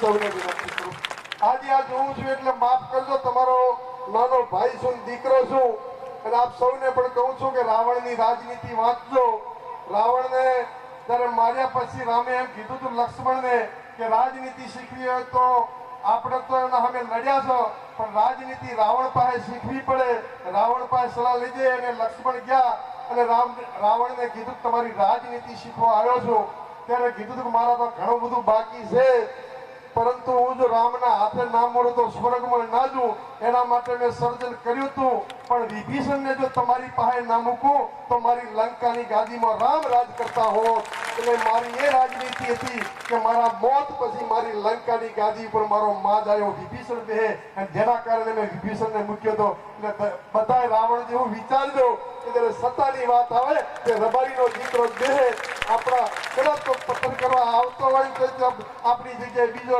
સૌને વિનંતી કરું. આજે આ જોઉં છું એટલે માફ કરજો, તમારો નાનો ભાઈ છું, દીકરો છું, અને આપ સૌને પણ કહું છું કે રાવણની રાજનીતિ વાંચજો. રાવણને ત્યારે માર્યા પછી રામે એમ કીધું હતું લક્ષ્મણને કે રાજનીતિ શીખવી હોય તો આપણે તો એના સામે લડ્યા છો, પણ રાજનીતિ રાવણ પાસે શીખવી પડે. રાવણ પાસે સલાહ લીધે અને લક્ષ્મણ ગયા અને રામ રાવણને કીધું તમારી રાજનીતિ શીખવા આવ્યો છું. ત્યારે કીધું કે મારા તો ઘણું બધું બાકી છે. રામના ના મળું તો સ્વર્ગમાં ના જઉં એના માટે મેં સર્જન કર્યું હતું. પણ વિભીષણને જો તમારી પાસે ના મૂકું, તો મારી લંકાની ગાદીમાં રામ રાજ કરતા હોત એટલે મારી એ રાજનીતિ હતી કે મારા મોત પછી મારી લંકાની ગાદી પર મારો માજ આવ્યો વિભીષણ બે અને જેના કારણે મેં વિભીષણને મૂક્યો હતો. એટલે બધાય રાવણ જેવું વિચારજો કે જ્યારે સત્તાની વાત આવે કે રબારીનો દીકરો દેહ. આપણા કદાચ તો કરવા આવતો હોય તો આપણી જગ્યાએ બીજો